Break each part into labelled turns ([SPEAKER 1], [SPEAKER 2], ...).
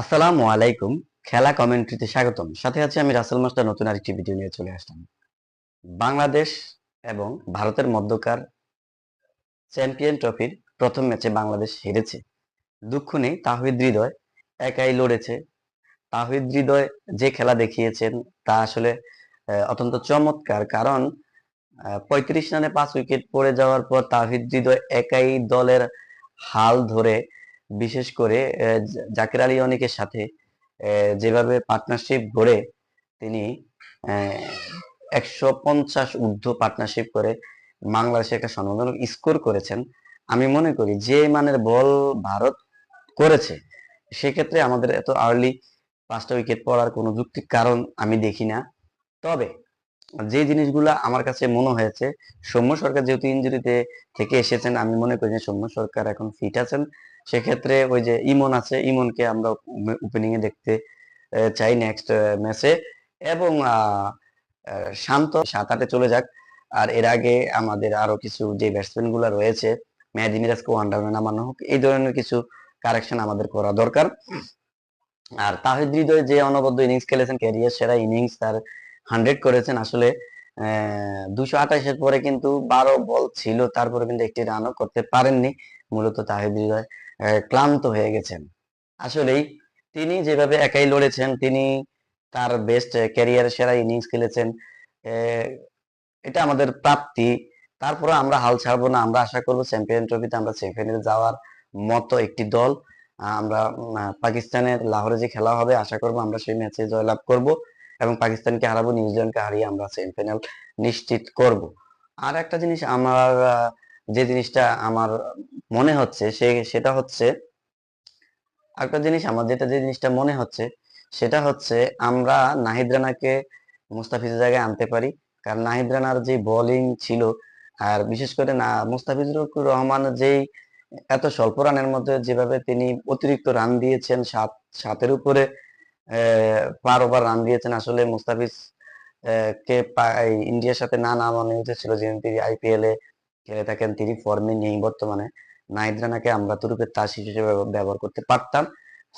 [SPEAKER 1] আসসালামু আলাইকুম। খেলা কমেন্ট্রিতে স্বাগতম। সাথে আছে আমি রাসেল মাস্টার, নতুন আরেকটি ভিডিও নিয়ে চলে আসলাম। বাংলাদেশ এবং ভারতের মধ্যকার চ্যাম্পিয়ন ট্রফির প্রথম ম্যাচে বাংলাদেশ হেরেছে। দুঃখ নেই, তাহিদ হৃদয় একাই লড়েছে। তাহিদ হৃদয় যে খেলা দেখিয়েছেন তা আসলে অত্যন্ত চমৎকার। কারণ পঁয়ত্রিশ রানে পাঁচ উইকেট পড়ে যাওয়ার পর তাহিদ হৃদয় একাই দলের হাল ধরে বিশেষ করে জাকির আলী অনেকের সাথে যেভাবে পার্টনারশিপ গড়ে তিনি একশো পঞ্চাশ ঊর্ধ্ব পার্টনারশিপ করে বাংলাদেশে একটা সম্মানজনক স্কোর করেছেন। আমি মনে করি যে মানের বল ভারত করেছে, সেক্ষেত্রে আমাদের এত আর্লি পাঁচটা উইকেট পড়ার কোনো যুক্তির কারণ আমি দেখি না। তবে, যে জিনিসগুলো আমার কাছে মনে হয়েছে, সৌম্য সরকার যেহেতু ইঞ্জুরিতে থেকে এসেছেন, আমি মনে করি যে সৌম্য সরকার এখন ফিট আছেন। সেক্ষেত্রে ওই যে ইমন আছে, ইমনকে আমরা ওপেনিং এ দেখতে চাই নেক্সট ম্যাচে এবং শান্ত সাত আটে চলে যাক। আর এর আগে আমাদের আরও কিছু যে ব্যাটসম্যানগুলা রয়েছে মেহেদি মিরাজকে ওয়ান ডাউনে নামানো হোক এই ধরনের কিছু কারেকশন আমাদের করা দরকার। আর তাহিদ হৃদয় যে অনবদ্য ইনিংস খেলেছেন ক্যারিয়ার সেরা ইনিংস তার হান্ড্রেড করেছেন আসলে। দুশো আঠাশের পরে কিন্তু বারো বল ছিল, তারপরে কিন্তু একটি রানও করতে পারেননি মূলত তাহিদ হৃদয়। ক্লান্ত হয়ে গেছেন। আসলেই তিনি যেভাবে একাই লড়েছেন, তিনি তার বেস্ট ক্যারিয়ার সেরা ইনিংস খেলেছেন এটা আমাদের প্রাপ্তি। তারপরে আমরা হাল ছাড়বো না, আমরা আশা করব চ্যাম্পিয়ন ট্রফিতে আমরা সেমিফাইনালে যাওয়ার মতো একটি দল। আমরা পাকিস্তানের লাহোরে যে খেলা হবে, আশা করব আমরা সেই ম্যাচে জয়লাভ করব এবং পাকিস্তানকে হারাবো, নিউজিল্যান্ডকে হারিয়ে আমরা সেমিফাইনাল নিশ্চিত করব। আর একটা জিনিস আমার যে জিনিসটা আমার মনে হচ্ছে, সে, সেটা হচ্ছে একটা জিনিস আমার, যেটা যে জিনিসটা মনে হচ্ছে, সেটা হচ্ছে আমরা নাহিদ রানাকে মুস্তাফিজের জায়গায় আনতে পারি। কারণ নাহিদ রানার যে বোলিং ছিল, আর বিশেষ করে না, মুস্তাফিজুর রহমান যেই এত স্বল্প রানের মধ্যে যেভাবে তিনি অতিরিক্ত রান দিয়েছেন, সাত, সাতের উপরে পার ওভার রান দিয়েছেন, আসলে মুস্তাফিজ কে ইন্ডিয়ার সাথে না নামানো উচিত ছিল যেহেতু তিনি আইপিএল এ খেলে থাকেন তিনি ফর্মে নেই বর্তমানে। নাহিদ রানাকে আমরা তুরুপের তাস হিসেবে ব্যবহার করতে পারতাম।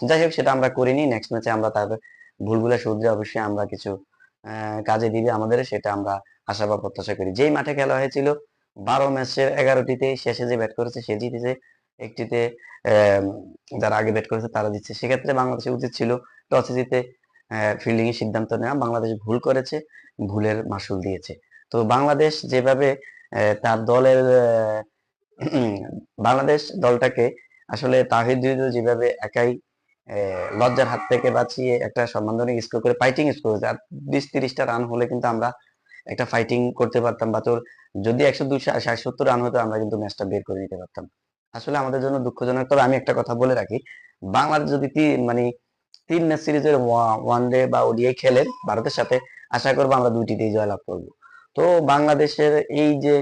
[SPEAKER 1] যাই হোক, সেটা আমরা করিনি। নেক্সট ম্যাচে আমরা তার ভুলগুলো শুধরে অবশ্যই আমরা কিছু কাজে দিবে আমাদের, সেটা আমরা আশা বা প্রত্যাশা করি। যেই মাঠে খেলা হয়েছিল, বারো ম্যাচের এগারোটিতে শেষে যে ব্যাট করেছে, সে জিতেছে। একটিতে যারা আগে ব্যাট করেছে, তারা জিতছে। সেক্ষেত্রে বাংলাদেশের উচিত ছিল টসে জিতে ফিল্ডিং এর সিদ্ধান্ত নেওয়া। বাংলাদেশ ভুল করেছে, ভুলের মাসুল দিয়েছে। তো বাংলাদেশ যেভাবে তার দলের বাংলাদেশ দলটাকে আসলে তাহিদ যেভাবে একাই লজ্জার হাত থেকে বাঁচিয়ে একটা সম্মানজনক স্কোর করে ফাইটিং স্কোর করেছে আর বিশ তিরিশটা রান হলে কিন্তু আমরা একটা ফাইটিং করতে পারতাম বা তোর যদি একশো দুইশো ষাট সত্তর রান হতো, আমরা কিন্তু ম্যাচটা বের করে নিতে পারতাম। আসলে আমাদের জন্য দুঃখজনক, তবে আমি একটা কথা বলে রাখি, বাংলাদেশ যদি মানে তিন ম্যাচ সিরিজের ওয়ান ডে বা ওডিআই খেলে, ভারতের সাথে আশা করব আমরা দুইটিতেই জয়লাভ করব। তো বাংলাদেশের এই যে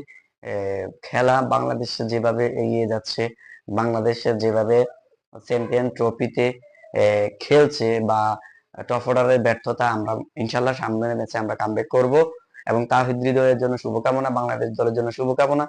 [SPEAKER 1] খেলা বাংলাদেশ যেভাবে এগিয়ে যাচ্ছে, বাংলাদেশের যেভাবে চ্যাম্পিয়ন ট্রফিতে খেলছে বা টপ অর্ডারের ব্যর্থতা আমরা ইনশাল্লাহ সামনের ম্যাচে আমরা কামব্যাক করব এবং তাহিদ হৃদয়ের জন্য শুভকামনা, বাংলাদেশ দলের জন্য শুভকামনা।